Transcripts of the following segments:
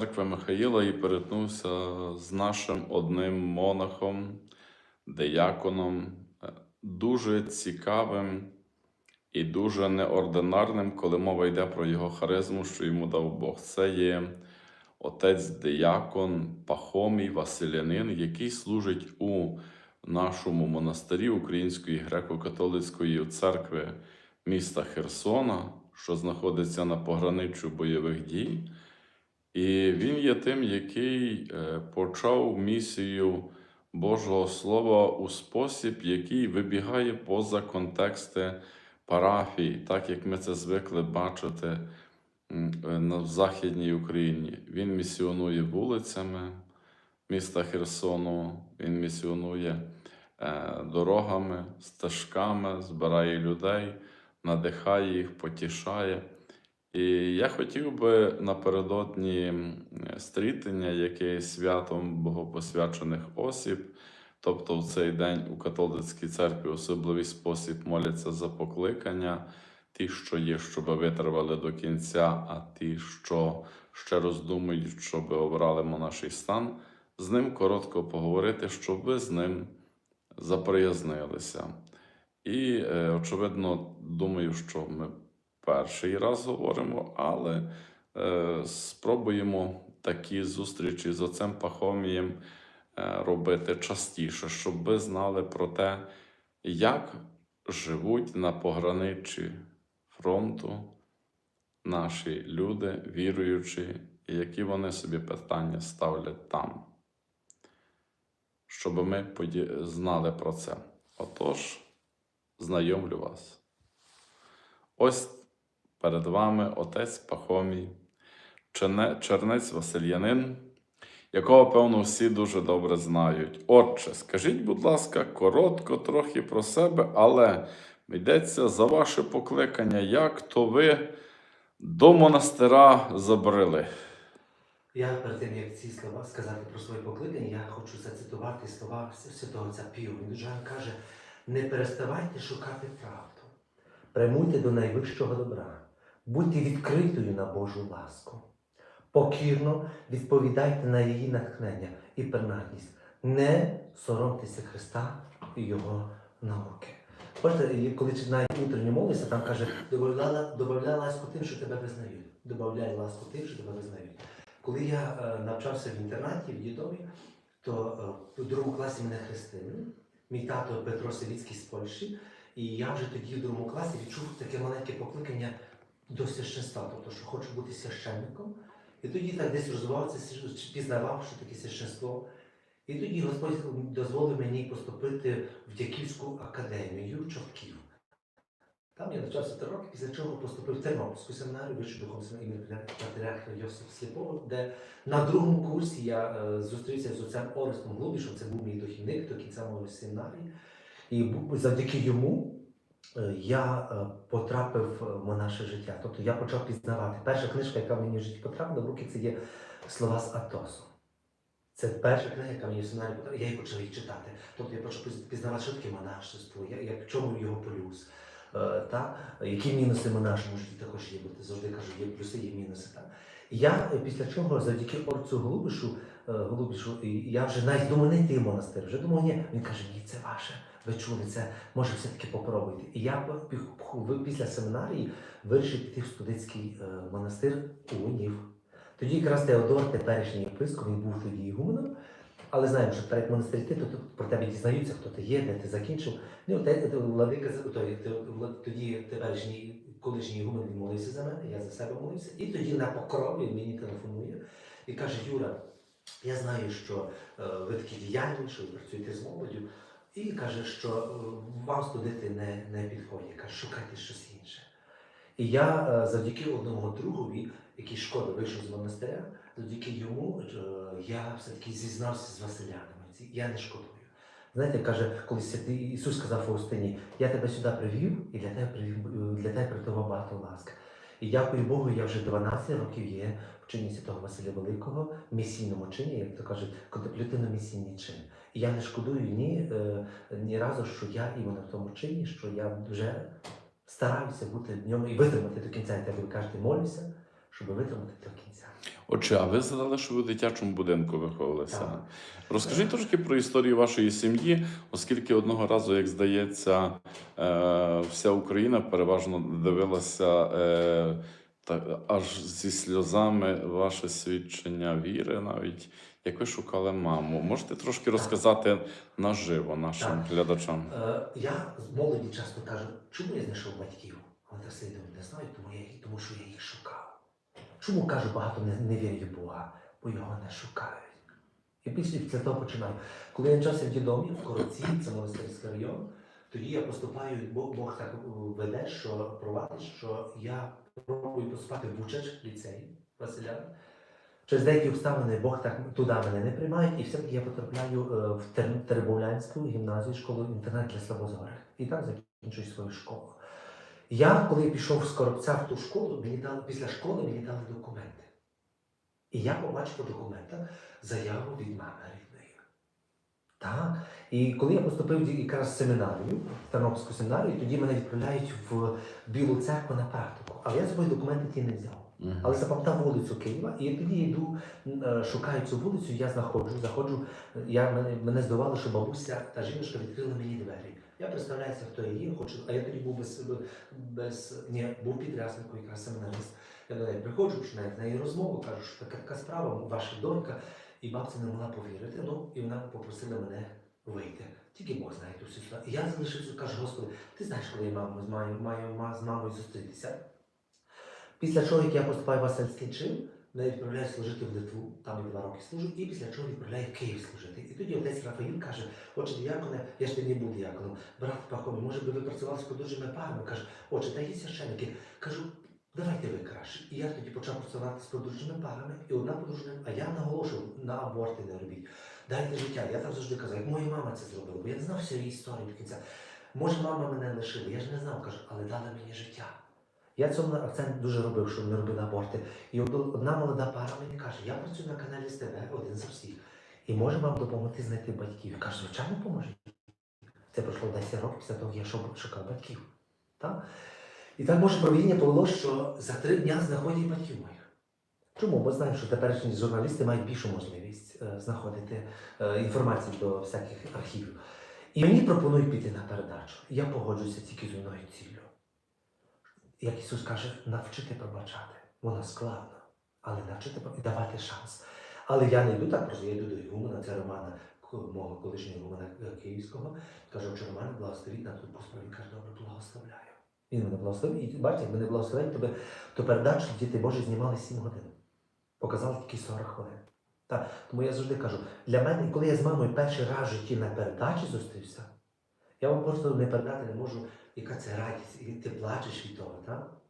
церкви Михаїла і перетнувся з нашим одним монахом, деяконом, е, дуже цікавим і дуже неординарним, коли мова йде про його харизму, що йому дав Бог. Це є отець деякон Пахомій Василянин, який служить у нашому монастирі Української греко-католицької церкви міста Херсона, що знаходиться на пограниччю бойових дій. І він є тим, який е, почав місію Божого Слова у спосіб, який вибігає поза контексти парафій, так як ми це звикли бачити е, в Західній Україні. Він місіонує вулицями міста Херсону, він місіонує е, дорогами, стежками, збирає людей, надихає їх, потішає. І я хотів би напередодні стрітення, яке є святом богопосвячених осіб, тобто в цей день у католицькій церкві особливий спосіб моляться за покликання, ті, що є, щоб витривали до кінця, а ті, що ще роздумують, щоб обрали монаший стан, з ним коротко поговорити, щоб ви з ним заприязнилися. І, е, очевидно, думаю, що ми перший раз говоримо, але е, спробуємо такі зустрічі з отцем Пахомієм е, робити частіше, щоб ви знали про те, як живуть на пограниччі фронту наші люди, віруючі, і які вони собі питання ставлять там. Щоб ми знали про це. Отож, знайомлю вас. Ось перед вами отець Пахомій, чернець Васильянин, якого, певно, всі дуже добре знають. Отче, скажіть, будь ласка, коротко трохи про себе, але йдеться за ваше покликання, як то ви до монастира забрели. Я перед тим, як ці слова сказати про своє покликання, я хочу зацитувати слова святого отця Піо. Він дуже каже: не переставайте шукати правду, прямуйте до найвищого добра, будьте відкритою на Божу ласку, покірно відповідайте на її натхнення і принадність. Не соромтеся Христа і Його науки. Бачите, коли читає внутрішню молитися, там каже, добавляй ласку тим, що тебе визнають. Добавляй ласку тим, що тебе визнають. Коли я е, навчався в інтернаті в Дідові, то е, в другому класі мене хрестили. Мій тато Петро Савіцький з Польщі, і я вже тоді в другому класі відчув таке маленьке покликання до священства, тобто, що хочу бути священником. І тоді так десь розвивався, пізнавав, що таке священство. І тоді Господь дозволив мені поступити в Дяківську академію Чортків. Там я навчався три роки, після чого поступив в Тернопільську семінарію, вищу семінарію імені патріарха Йосифа Сліпого, де на другому курсі я е, зустрівся з отцем Орестом Глубішем, це був мій дохідник до кінця моєї семінарії. І завдяки йому я е, потрапив в монаше життя. Тобто я почав пізнавати. Перша книжка, яка мені в житті потрапила в руки, це є слова з Атосу. Це перша книга, яка мені в семінарі потрапила. Я її почав її читати. Тобто я почав піз- пізнавати, що таке монашество, як, в чому його плюс. Е, та, які мінуси в нашому житті також є, бо ти завжди кажу, є плюси, є мінуси. Та. Я е, після чого, завдяки орцю Голубішу, е, Голубішу, я вже навіть думав не йти в монастир. Вже думав, ні. Він каже, ні, це ваше. Ви чули це, може все-таки попробуйте. І я після семінарії вирішив піти в студентський е, монастир у Унів. Тоді якраз Теодор, теперішній єпископ, він був тоді ігуменом, але знаємо, що перед монастир йти, то про тебе дізнаються, хто ти є, де ти закінчив. Ну, те, те, владика, той, тоді теперішній колишній ігумен він молився за мене, я за себе молився. І тоді на покрові мені телефонує і каже: Юра, я знаю, що е, ви такі діяльні, що ви працюєте з молоддю. І каже, що е, вам студити не, не підходить. Каже, шукайте щось інше. І я е, завдяки одному другові, який шкода вийшов з монастиря, завдяки йому е, я все-таки зізнався з Василянами. Я не шкодую. Знаєте, каже, коли святий Ісус сказав Фаустині, я тебе сюди привів, і для тебе привів для тебе приготував багато ласк. І дякую Богу, я вже 12 років є в чині Святого Василя Великого, місійному чині, як то кажуть, контемплятивно-місійний чин. І я не шкодую ні, е, ні разу, що я іменно в тому чині, що я вже стараюся бути в ньому і витримати до кінця. І ви кажете, молюся, щоб витримати до кінця. Отже, а ви згадали, що ви в дитячому будинку виховувалися. Так. Розкажіть трошки про історію вашої сім'ї, оскільки одного разу, як здається, е, вся Україна переважно дивилася е, та, аж зі сльозами ваше свідчення віри, навіть як ви шукали маму. Можете трошки розказати наживо нашим Так. глядачам? Е, Я з молоді часто кажу, чому я знайшов батьків? Але так сидимо, не знаю, тому, я, тому що я їх шукав. Чому кажу, багато не, не вірять в Бога, бо його не шукають. І після того починаю. Коли я навчався в дідомі, в Коробці, це монастирський район, тоді я поступаю, Бог, Бог так е, веде, що провадить, що я пробую поступати в Бучач ліцей Василя. Через деякі обставини Бог так туди мене не приймає, і все-таки я потрапляю е, в Тер- Теребовлянську гімназію, школу інтернат для слабозорих. І там закінчую свою школу. Я, коли пішов з коробця в ту школу, мені дали, після школи мені дали документи. І я побачив по документах заяву від мами рідної. Так. І коли я поступив якраз в семінарію, в Тернопільську семінарію, тоді мене відправляють в Білу церкву на практику. Але я собою документи ті не взяв. Але запам'ятав вулицю Києва, і тоді я йду, е, шукаю цю вулицю, я знаходжу, заходжу. Я, мене, мене здавало, що бабуся та жіночка відкрила мені двері. Я представляюся, хто я є, хочу, а я тоді був без, без ні, був підрясником, якраз семинарист. Я до неї приходжу, починаю з неї розмову, кажу, що така, справа, ваша донька, і бабця не могла повірити. Ну, і вона попросила мене вийти. Тільки Бог знає ту. І Я залишився, кажу, Господи, ти знаєш, коли я маму, маю, маю, ма- з мамою зустрітися. Після чого, як я поступаю в Васильський чин, мене відправляють служити в Литву, там я два роки служу, і після чого відправляє в Київ служити. І тоді отець Рафаїл каже, отче діяконе, я ж ти не був діяконом, брат Пахомі, може би ви працювали з подружжями парами? Каже, отче, та є священники. Кажу, давайте ви краще. І я тоді почав працювати з подружжями парами, і одна подружня, а я наголошував на аборти не робіть. Дайте життя. Я так завжди казав, як моя мама це зробила, бо я не знав всієї історії до кінця. Може, мама мене лишила, я ж не знав, кажу, але дала мені життя. Я цьому акцент дуже робив, щоб не робили аборти. І одна молода пара мені каже, я працюю на каналі з один з усіх. І може вам допомогти знайти батьків. Я кажу, звичайно, поможіть. Це пройшло 10 років після того, як я шукав- батьків. Так? І так Боже провідіння повело, що за три дня знаходять батьків моїх. Чому? Бо знаю, що теперішні журналісти мають більшу можливість е, знаходити е, інформацію до всяких архівів. І мені пропонують піти на передачу. Я погоджуюся тільки з одною ціллю. Як Ісус каже, навчити пробачати. Воно складно, але навчити і давати шанс. Але я не йду так просто, я йду до Ігумена, це Романа, мого колишнього Ігумена е, Київського. Кажу, що Роман благословіть на тут справі. Каже, добре, благословляю. Він мене благословив, і бачите, як мене благословить, тобі то передачу діти Божі знімали 7 годин. Показали тільки 40 хвилин. Так, тому я завжди кажу, для мене, коли я з мамою перший раз в житті на передачі зустрівся, я вам просто не передати не можу, яка це радість. І ти плачеш від того, так?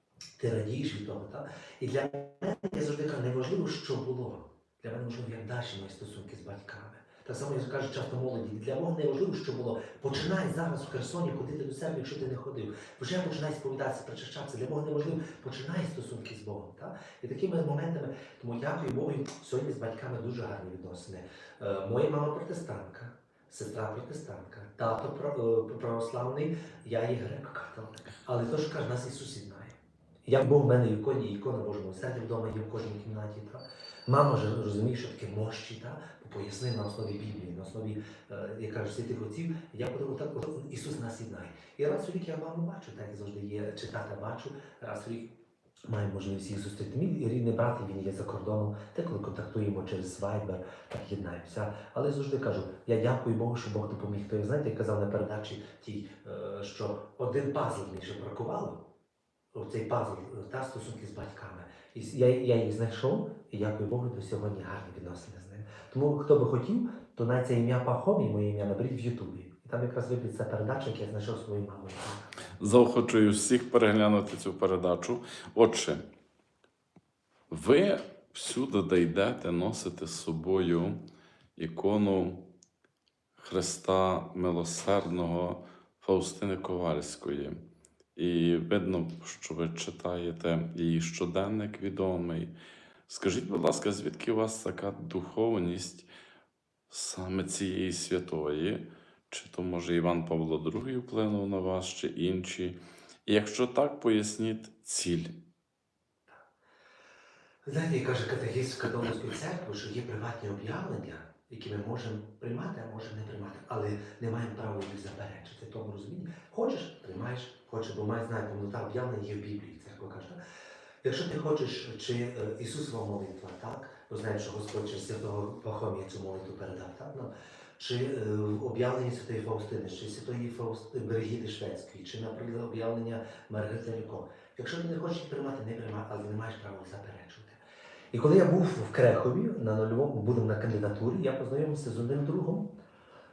ти радієш від того. Так? І для мене я завжди кажу, не важливо, що було. Для мене важливо, як далі мої стосунки з батьками. Так само я кажу часто молоді, для Бога не важливо, що було. Починай зараз в Херсоні ходити до себе, якщо ти не ходив. Вже починай сповідатися, причащатися. Для Бога не важливо, починай стосунки з Богом. Так? І такими моментами, тому дякую Богу, сьогодні з батьками дуже гарні відносини. Е, моя мама протестантка, сестра протестантка, тато е, православний, я є греко-католик. Але то, що каже, нас Ісус знає. Я Бог в мене іконі, ікона Божого милосердя вдома є в кожній кімнаті. Та? Мама ж розуміє, що таке мощі, та? поясни на основі Біблії, на основі, е, як кажуть, святих отців. Я подумав, так Ісус нас єднає. І раз у рік я маму бачу, так як завжди є, чи тата бачу, раз у рік маю можливість їх зустріти. Мій рідний брат, він є за кордоном, те, коли контактуємо через Viber, так єднаємося. Але завжди кажу, я дякую Богу, що Бог допоміг. То, знаєте, я казав на передачі тій, е, що один пазл мені ще бракувало, оцей пазл е, та стосунки з батьками. І я, я їх знайшов, і дякую Богу, до сьогодні гарні відносини з ними. Тому хто би хотів, то навіть це ім'я Пахомі, моє ім'я наберіть в Ютубі. І там якраз вибить передача, яку я знайшов своєю мамою. Заохочую всіх переглянути цю передачу. Отже, ви всюди, де йдете, носите з собою ікону Христа Милосердного Фаустини Ковальської. І видно, що ви читаєте її щоденник відомий. Скажіть, будь ласка, звідки у вас така духовність саме цієї святої? Чи то може Іван Павло II вплинув на вас, чи інші? І якщо так, поясніть ціль. Знаєте, як каже катехіст католицької церкви, що є приватні об'явлення, які ми можемо приймати, а можемо не приймати, але не маємо права їх заперечити. Тому розумінні. Хочеш, приймаєш, хочеш, бо має знати, повнота об'явлення є в Біблії, церква каже. Якщо ти хочеш, чи е, Ісусова молитва, так? Бо знаєш, що Господь через святого Пахомія цю молитву передав, так? Ну, чи е, об'явлення Святої Фаустини, чи Святої Фауст... Берегіти Шведської, чи, наприклад, об'явлення Маргарити Ріко. Якщо ти не хочеш приймати, не приймай, але не маєш права заперечувати. І коли я був в Крехові на нульовому, будемо на кандидатурі, я познайомився з одним другом,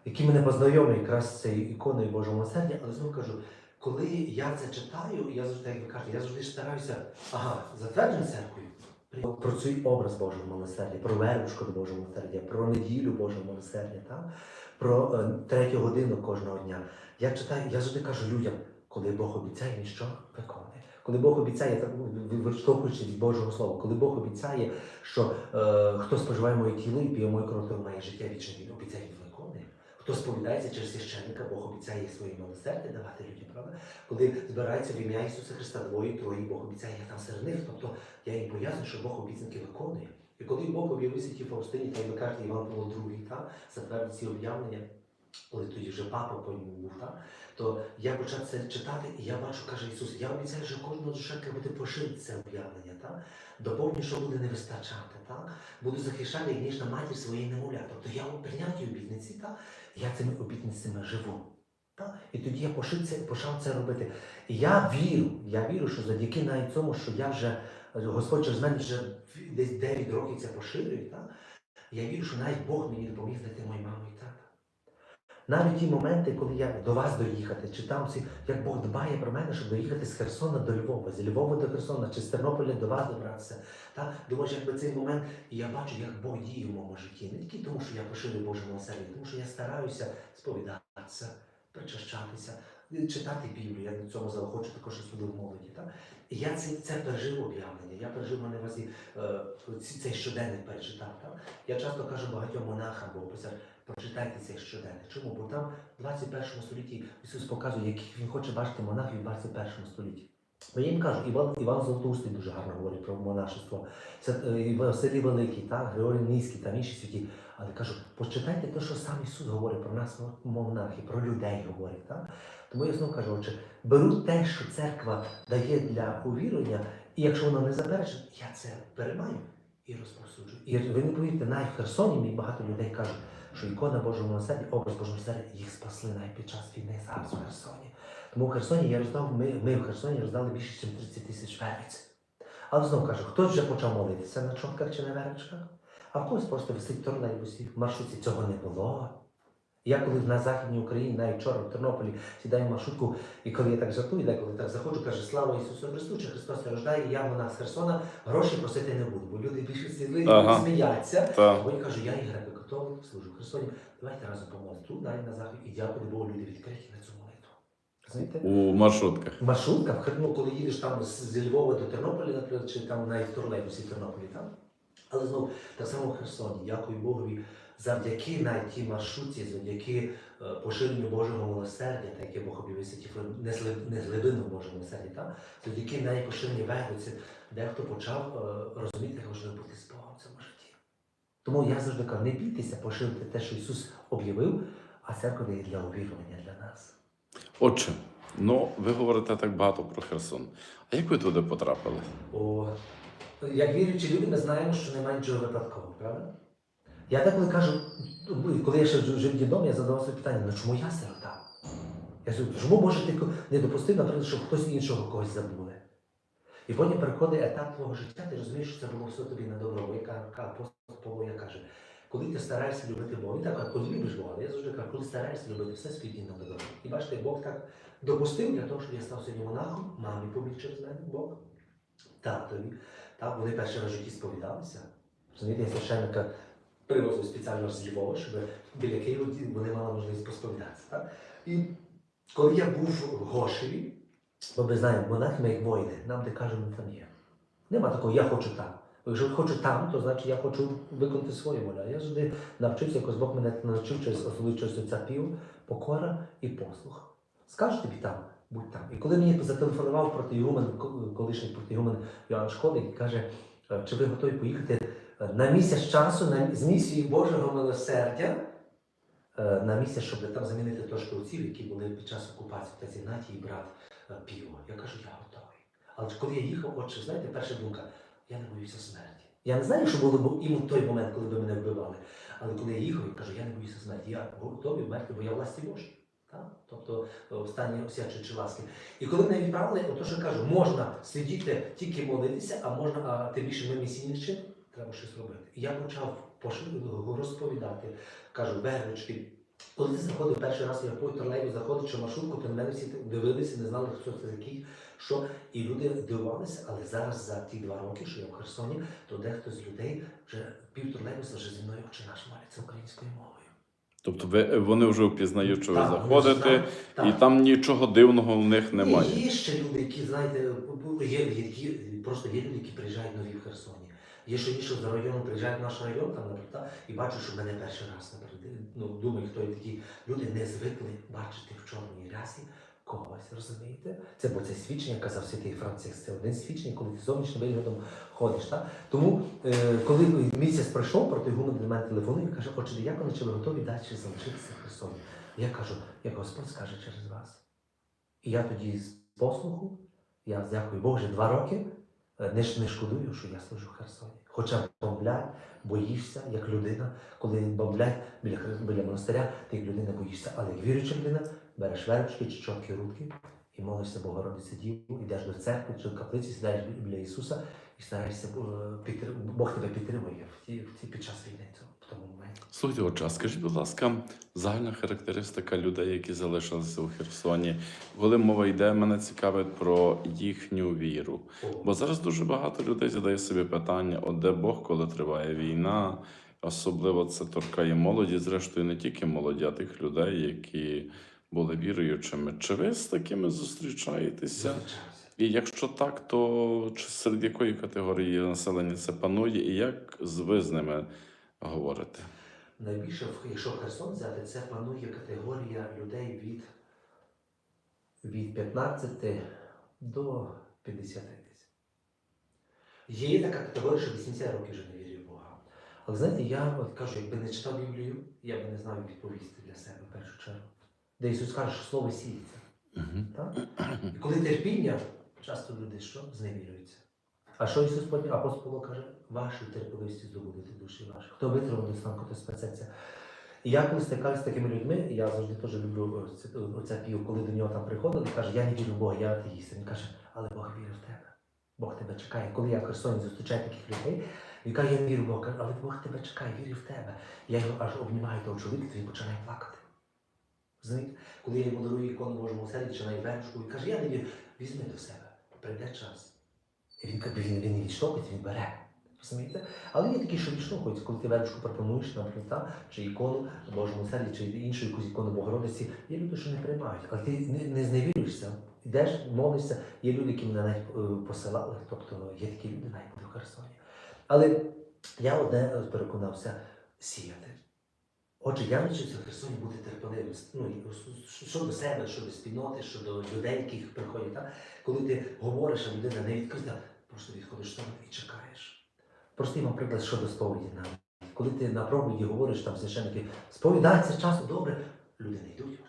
який мене познайомив якраз цією іконою Божого милосердя, але знову кажу, коли я це читаю, я завжди, як ви кажете, я завжди стараюся, ага, затверджений церквою, про цей образ Божого милосердя, про вервушку до Божого милосердя, про неділю Божого милосердя, так? про е, третю годину кожного дня. Я читаю, я завжди кажу людям, коли Бог обіцяє, він що виконує. Коли Бог обіцяє, виштовхуючи від Божого Слова, коли Бог обіцяє, що е, хто споживає моє тіло і п'є мою кров, той має життя вічне, він обіцяє. Хто сповідається через священника, Бог обіцяє своє милосердя давати людям, правда? Коли збирається в ім'я Ісуса Христа двоє, троє, Бог обіцяє, я там серед них. Тобто я їм поясню, що Бог обіцянки виконує. І коли Бог об'явився ті Фаустині, та й кажете, Іван Павло II, та, затвердив ці об'явлення, коли тоді вже папа потім був, та, то я почав це читати, і я бачу, каже Ісус, я обіцяю, що кожного душа буде поширити це об'явлення, та? доповню, що буде не вистачати. Та? Буду захищати як ніжна матір своєї немовля. Тобто я прийняв ті обітниці, та? Я цими обітницями живу. Так? І тоді я пошив це, почав це робити. І я вірю, я вірю, що завдяки навіть цьому, що я вже, Господь через мене вже десь 9 років це поширює, Так? я вірю, що навіть Бог мені допоміг знайти мою маму. Навіть ті моменти, коли я до вас доїхати, чи там всі, як Бог дбає про мене, щоб доїхати з Херсона до Львова, з Львова до Херсона, чи з Тернополя до вас добратися. Та? Думаєш, якби цей момент, і я бачу, як Бог діє в моєму житті. Не тільки тому, що я поширюю Божому серію, тому що я стараюся сповідатися, причащатися, читати Біблію. Я до цього заохочу також особливо в молоді. Та? І я це, це пережив об'явлення. Я пережив мене разі е, цей щоденник перечитав. Та? Я часто кажу багатьом монахам, бо писар, прочитайте цей щоденник. Чому? Бо там в 21 столітті Ісус показує, яких Він хоче бачити монахів в 21 столітті. Бо я їм кажу, Іван, Іван Золотоустий дуже гарно говорить про монашество, Свят- е, Василій Великий, та, Григорій Низький, там інші святі. Але кажу, почитайте те, що сам Ісус говорить про нас, монахи, про людей говорить. Та? Тому я знову кажу, отже, беру те, що церква дає для увірення, і якщо воно не заперечить, я це переймаю і розповсюджую. І ви не повірите, навіть в Херсоні мені багато людей кажуть, що ікона Божого милосердя, образ Божого милосердя, їх спасли навіть під час війни зараз в Херсоні. Тому в Херсоні я роздав, ми, ми в Херсоні роздали більше, ніж 30 тисяч вервиць. Але знову кажу, хтось вже почав молитися на чотках чи на вервичках, а в когось просто висить тролейбусі, в маршрутці цього не було. Я коли на Західній Україні, навіть вчора в Тернополі, сідаю в маршрутку, і коли я так жартую, деколи так заходжу, каже, слава Ісусу Христу, чи Христос не рождає, я вона з Херсона гроші просити не буду, бо люди більше сіли Ага. сміяться. Та. Бо я кажу, я є греко-католик, служу в Херсоні, давайте разом помолимось. Тут навіть на захід, і дякую Богу, люди відкриті на цю молитву. Розумієте? У маршрутках. Маршрутка, ну, коли їдеш там з Львова до Тернополя, наприклад, чи там навіть в тролейбусі в Тернополі, там. Але знову так само в Херсоні, дякую Богові, завдяки навіть тій маршрутці, завдяки е, поширенню Божого милосердя, так яке Бог об'явився, не з глибину Божого милосердя, там, завдяки навіть поширенню вервиці, дехто почав е, розуміти, як важливо бути з Богом в цьому житті. Тому я завжди кажу, не бійтеся поширити те, що Ісус об'явив, а церква дає для увірування для нас. Отже, ну ви говорите так багато про Херсон. А як ви туди потрапили? О, як віруючі люди, ми знаємо, що немає нічого випадкового, правда? Я деколи кажу, ну, коли я ще жив дідом, я задавав собі питання, ну чому я сирота? Я собі, чому може ти не допустив, наприклад, щоб хтось іншого когось забули? І потім приходить етап твого життя, ти розумієш, що це було все тобі на добро. Яка апостол Павло каже, коли ти стараєшся любити Бога, він так, коли любиш Бога, я завжди кажу, коли стараєшся любити, все спільні на добро. І бачите, Бог так допустив для того, щоб я став сьогодні монахом, мамі поміг через мене Бог, татові. Так, вони перший раз житті сповідалися. Розумієте, я священника привозив спеціально з Львова, щоб біля Києва вони мали можливість посповідатися. Так? І коли я був в Гошеві, бо ми знаємо, монахи ми як воїни, нам де кажуть, ми там є. Нема такого, я хочу там. Бо Якщо хочу там, то значить я хочу виконати свою волю. Я завжди навчився, якось Бог мене навчив через особливо через пів, покора і послух. Скажу тобі там, будь там. І коли мені зателефонував протиігумен, ко- колишній протиігумен Йоанн Шкода, який каже, Е, Чи ви готові поїхати е, на місяць часу, на, з місії Божого милосердя, е, на місяць, щоб там замінити трошки отців, які були під час окупації, отець Ігнатій і брат Піво. Я кажу, я готовий. Але коли я їхав, отче, знаєте, перша думка, я не боюся смерті. Я не знаю, що було б і в той момент, коли би мене вбивали. Але коли я їхав, я кажу, я не боюся смерті. Я готовий вмерти, бо я власті Божій. Тобто е, останні осячучі ласки. І коли мене відправили, ото що кажу, можна сидіти тільки молитися, а можна, а тим більше ми місійний треба щось робити. І я почав розповідати, кажу, верочки. Коли ти заходив перший раз, я по тролейбу заходив чи маршрутку, то на мене всі дивилися, не знали, хто це такий, що. І люди дивувалися, але зараз за ті два роки, що я в Херсоні, то дехто з людей вже пів тролейбуса вже зі мною очі наш моляться українською мовою. Тобто ви, вони вже впізнають, що ви Так, заходите, так. і там нічого дивного в них немає. Ні, Є ще люди, які, знаєте, є, є, є, просто є люди, які приїжджають нові в Херсоні. Є ще інші за районом приїжджають в наш район, там, наприклад, і бачу, що мене перший раз, наприклад, ну, думаю, хто є такі. Люди не звикли бачити в чорній рясі когось, розумієте? Це бо це свідчення, казав святий Франциск, це один свідчення, коли ти зовнішнім виглядом ходиш. Так? Тому, е, коли місяць пройшов, проти гумен до мене телефонує і каже, отче діяконе, чи ви готові далі залишитися Херсоні? Я кажу, як Господь скаже через вас. І я тоді з послуху, я дякую Богу, вже два роки е, не, не шкодую, що я служу Херсоні. Хоча бомблять, боїшся, як людина, коли бомблять біля, біля монастиря, ти як людина боїшся. Але як віруюча людина, береш вербочки чи чотки рудки і молишся Богородиці Діву, йдеш до церкви чи до каплиці, сідаєш бі- біля Ісуса і стараєшся, е, Бог тебе підтримує під час війни, цього- в тому моменті. Слухайте, отже, скажіть, будь ласка, загальна характеристика людей, які залишилися у Херсоні. Коли мова йде, мене цікавить про їхню віру. О, Бо зараз дуже багато людей задає собі питання: от де Бог, коли триває війна? Особливо це торкає молоді, зрештою, не тільки молоді, а тих людей, які були віруючими. Чи ви з такими зустрічаєтеся? І якщо так, то чи серед якої категорії населення це панує, і як ви з ними говорите? Найбільше, якщо Херсон взяти, це панує категорія людей від, від 15 до 50 десь. Є така категорія, що 80 років вже не вірю в Бога. Але знаєте, я от кажу, якби не читав Біблію, я би не знав, як відповісти для себе в першу чергу. Де Ісус каже, що слово сіється. Так? І коли терпіння, часто люди що? Зневірюються. А що Ісус потім апостол Павло каже, вашою терпеливістю здобудете душі ваші. Хто витримав до станку, то спасеться. І я коли стикаюся з такими людьми, я завжди теж люблю оце, оце пів, коли до нього там приходили, каже, я не вірю в Бога, я атеїст. Він каже, але Бог вірить в тебе. Бог тебе чекає. Коли я в Херсоні зустрічаю таких людей, він каже, я не вірю в Бога, але Бог тебе чекає, вірю в тебе. Я його аж обнімаю того чоловіка, то він починає плакати. Розумієте? Коли я йому дарую ікону Божому селі чи найвершку, він каже, я не вірю, візьми до себе, прийде час. І він, він, він не відштовхується, він бере. Розумієте? Але є такі, що відштовхуються, коли ти вершку пропонуєш, наприклад, та, чи ікону Божому селі, чи іншу якусь ікону Богородиці, є люди, що не приймають. Але ти не, не зневірюєшся, йдеш, молишся, є люди, які мене навіть е, посилали, тобто є такі люди навіть в Херсоні. Але я одне е, переконався сіяти. Отже, я навчився в Херсоні бути. Ну, і що- що до себе, що до спільноти, що до людей, яких приходять. Так? Коли ти говориш, а людина не відкрита, просто відходиш сторону і чекаєш. Простий вам приклад щодо сповіді навіть. Коли ти на проповіді говориш, там священники, сповідається часу добре, люди не йдуть.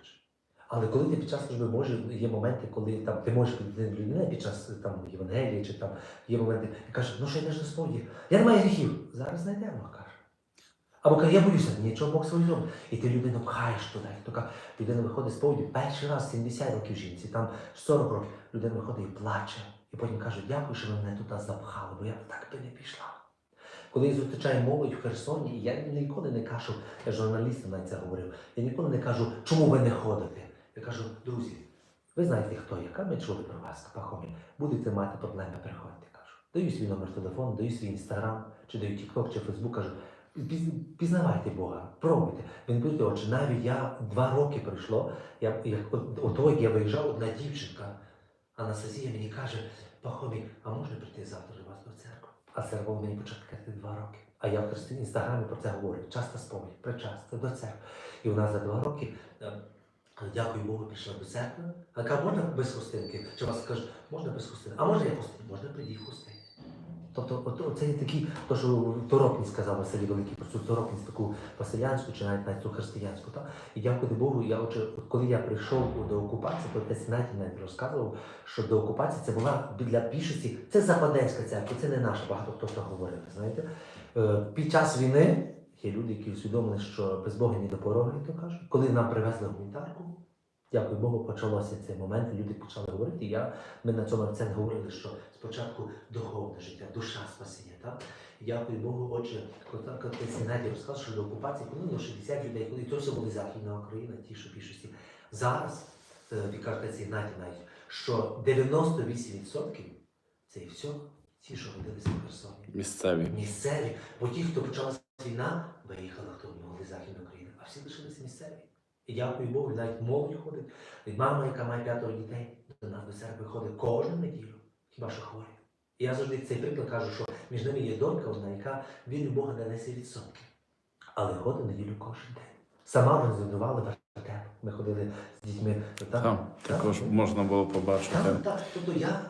Але коли ти під час служби Божої є моменти, коли там ти можеш підійти до людини під час там Євангелії, чи там є моменти, і кажеш, ну що йдеш до сповіді? Я не маю гріхів. Зараз знайдемо. Або каже, я боюся, нічого Бог своє зробить. І ти людину пхаєш туди. І така людина виходить з поводі перший раз 70 років жінці, там 40 років. Людина виходить і плаче. І потім каже, дякую, що ви мене туди запхали, бо я так би не пішла. Коли я зустрічаю молодь в Херсоні, я ніколи не кажу, я журналістам навіть це говорив, я ніколи не кажу, чому ви не ходите. Я кажу, друзі, ви знаєте, хто я, ми чули про вас, Пахомі. Будете мати проблеми, приходьте, кажу. Даю свій номер телефону, даю свій інстаграм, чи даю TikTok, чи Фейсбук, кажу, «Піз- пізнавайте Бога, пробуйте. Він пише, отже, навіть я два роки пройшло, я, як, от, я виїжджав, одна дівчинка, Анастасія мені каже, Пахомі, а можна прийти завтра до вас до церкви? А це було мені почати два роки. А я в інстаграмі про це говорю. Часто сповідь, причаста до церкви. І вона за два роки, е, дякую Богу, прийшла до церкви. А каже, можна без хустинки? Чи вас кажуть, можна без хустинки? А можна я хустинки? Можна прийти в хустині. Тобто, оце є такі, то, що торопність сказав Василій Великий, про цю торопність таку василянську чи навіть навіть ту християнську. Так? І дякувати Богу, я отже, коли я прийшов до окупації, то отець Наді навіть розказував, що до окупації це була для більшості, це Западенська церква, це не наша, багато хто це говорив. Знаєте, Е, під час війни є люди, які усвідомили, що без Бога ні до порога, як то кажуть. Коли нам привезли гуманітарку, дякую Богу, почалося цей момент, люди почали говорити. Я, ми на цьому акцент говорили, що спочатку духовне життя, душа спасіння. Так? Дякую Богу, отже, коли так розказав, що до окупації, коли ну, 60 людей, коли то все були Західна Україна, ті, що більшості. Зараз, е, ви кажете, отець Геннадій навіть, що 98% це і все, ті, що родилися в Херсоні Місцеві. місцеві, бо ті, хто почалася війна, виїхали, хто могли з Західної України, а всі лишилися місцеві. І дякую Богу, навіть молодь ходить. І мама, яка має п'ятеро дітей, до нас до церкви ходить кожну неділю, хіба що хворі. І я завжди цей приклад кажу, що між ними є донька одна, яка вірить в Бога на 10%. Але ходить неділю кожен день. Сама організувала вертеп. Ми ходили з дітьми. Так, Там також можна було побачити. так, так. Тобто я,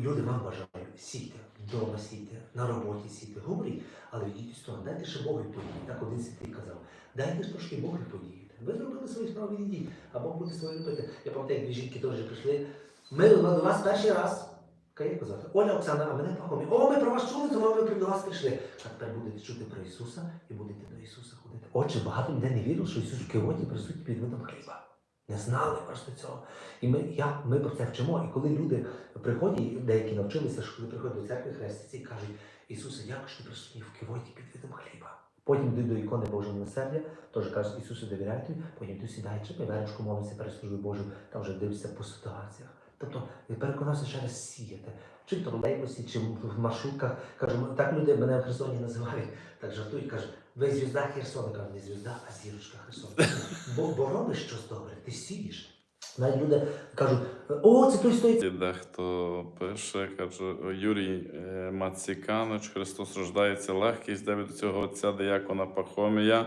люди вам бажаю, сійте, вдома сійте, на роботі сійте, говоріть, але йдіть з того, дайте ще Богу події. Так один святий казав. Дайте трошки Богу подіяти. Ви зробили свої справи відійдіть, а Бог буде свої робити. Я пам'ятаю, як дві жінки теж прийшли. Ми до вас перший раз. Кає казати, Оля Оксана, а мене Пахомі. О, ми про вас чули, тому ми до вас прийшли. А тепер будете чути про Ісуса і будете до Ісуса ходити. Отже, багато людей не вірили, що Ісус в Кивоті присутній під видом хліба. Не знали просто цього. І ми, я, ми про це вчимо. І коли люди приходять, деякі навчилися, що коли приходять до церкви хрестяться і кажуть, Ісусе, дякую, що ти присутній в Кивоті під видом хліба. Потім йдуть до ікони Божого милосердя, теж кажуть, Ісусу довіряй тобі, потім ти сідаєш, чи веречку молиться перед службою Божою, там вже дивишся по ситуаціях. Тобто переконався ще раз сіяти. Чи в тролейбусі, чи в маршрутках. Кажу, так люди мене в Херсоні називають, так жартують, кажуть, ви звізда Херсона, кажу, не звізда, а зірочка Херсона. Бо, бо робиш щось добре, ти сієш. Навіть люди кажуть, о, це той стоїть. І Дехто пише, каже, Юрій е, Маціканоч, Христос рождається легкість, де від цього отця диякона Пахомія.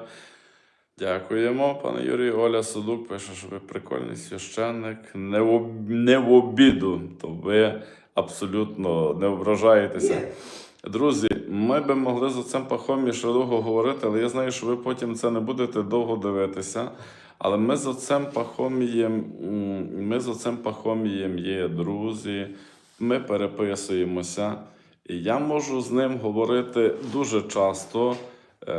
Дякуємо, пане Юрію. Оля Содук пише, що ви прикольний священник, не в, об- не в обіду, то ви абсолютно не ображаєтеся. Друзі, ми би могли за цим Пахомі ще довго говорити, але я знаю, що ви потім це не будете довго дивитися. Але ми з отцем Пахомієм, ми з отцем Пахомієм є друзі, ми переписуємося. І я можу з ним говорити дуже часто е,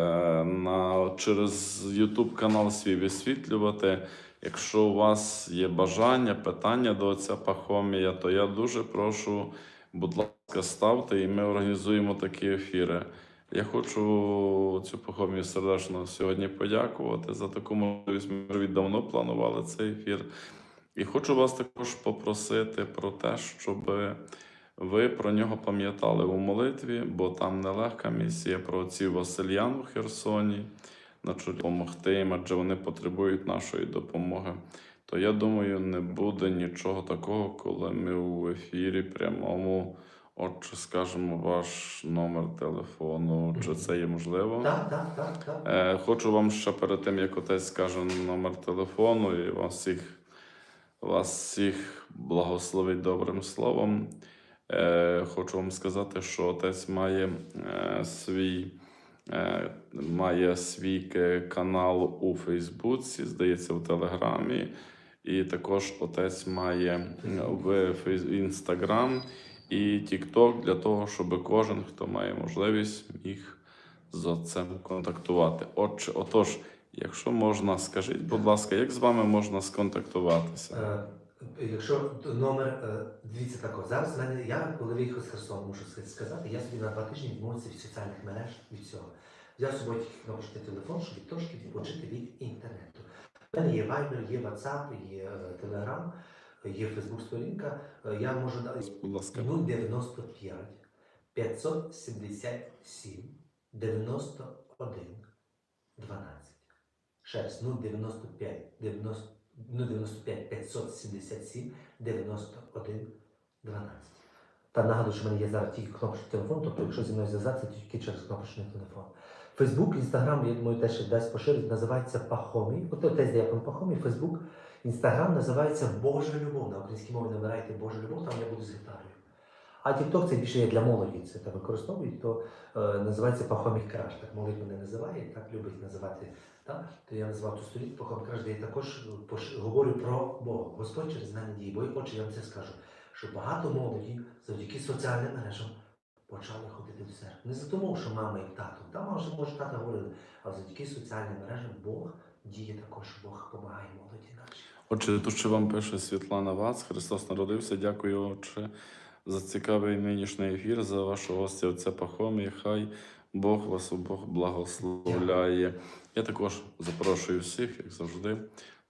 на, через YouTube канал свій висвітлювати. Якщо у вас є бажання, питання до отця Пахомія, то я дуже прошу, будь ласка, ставте, і ми організуємо такі ефіри. Я хочу цю Пахомію сердечно сьогодні подякувати за таку можливість. Ми вже давно планували цей ефір. І хочу вас також попросити про те, щоб ви про нього пам'ятали у молитві, бо там нелегка місія про отців Васильян у Херсоні, на чолі допомогти їм, адже вони потребують нашої допомоги. То я думаю, не буде нічого такого, коли ми у ефірі прямому. Отже, скажемо ваш номер телефону, чи це є можливо? Так, так, так, так. Е, хочу вам ще перед тим, як отець скаже номер телефону, і вас всіх, вас всіх благословить добрим словом. Е, хочу вам сказати, що отець має е, свій. е, Має свій канал у Фейсбуці, здається, в Телеграмі. І також отець має в Фейс- Інстаграм і Тікток для того, щоб кожен, хто має можливість, міг з отцем контактувати. Отже, отож, якщо можна, скажіть, будь ласка, як з вами можна сконтактуватися? Е, Якщо номер, е, дивіться тако, зараз мене, я коли виїхав з Херсону, мушу сказати, я собі на два тижні відмовився від соціальних мереж від всього. Собою тільки кнопочний телефон, щоб трошки відпочити від інтернету. У мене є Viber, є WhatsApp, є е, Telegram, є Facebook сторінка. Е, Я можу дати Будь ласка. 095 577 91 12. Ще раз 095 90, 095 577 91 12. Та нагадую, що в мене є зараз тільки кнопочний телефон, тобто якщо зі мною зв'язатися, то тільки через кнопочний телефон. Фейсбук, Інстаграм, я думаю, теж дасть поширить, називається Пахомій. От отець Діакон Пахомій, Фейсбук, Інстаграм називається Божа любов. На українській мові набирайте Божа любов, там я буду з гітарою. А TikTok це більше є для молоді, це там використовують, то е, називається Пахомік Краш. Так молодь мене називає, так любить називати. Так? То я назвав ту сторінку Пахомік Краш, де я також е, говорю про Бога. Господь через мене діє. Бо отже, я вам це скажу, що багато молоді завдяки соціальним мережам почали ходити в церкву. Не за тому, що мама і тато. Там може, може тата говорили, а завдяки соціальним мережам Бог діє також, Бог допомагає молоді нашій. Отче, тут ще вам пише Світлана Вац. Христос народився. Дякую, Отче, за цікавий нинішній ефір, за вашого гостя отця Пахомія. Хай Бог вас обох благословляє. Я також запрошую всіх, як завжди.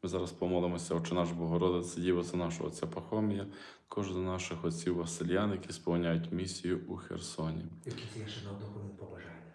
Ми зараз помолимося, Отче наш Богородице, Діво, за нашого отця Пахомія, також за наших отців Васильян, які сповняють місію у Херсоні. Які ці ще на одну хвилину побажання.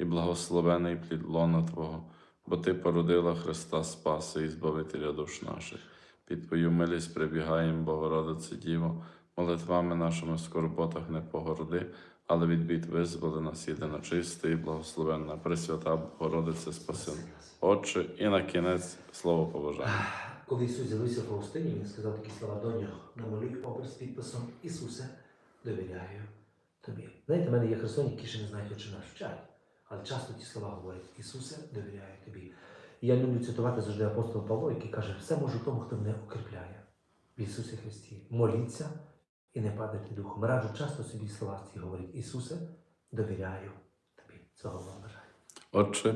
і благословений плід лона Твого, бо Ти породила Христа Спаси і Збавителя душ наших. Під Твою милість прибігаємо, Богородице Діво, молитвами нашими в скорботах не погорди, але від бід визволи нас єдина чиста і благословенна Пресвята Богородице Спаси. Отче, і на кінець слово побажання. Коли Ісус з'явився в Фаустині, він сказав такі слова доню, намалюй образ підписом Ісусе, довіряю тобі. Знаєте, в мене є херсоні, які ще не знають, очі наш вчать, але часто ті слова говорять Ісусе, довіряю тобі. І я люблю цитувати завжди апостол Павло, який каже, все можу тому, хто мене укріпляє в Ісусі Христі. Моліться і не падайте духом. Раджу часто собі слова ці говорить, Ісусе, довіряю тобі. Цього вам бажаю. Отче,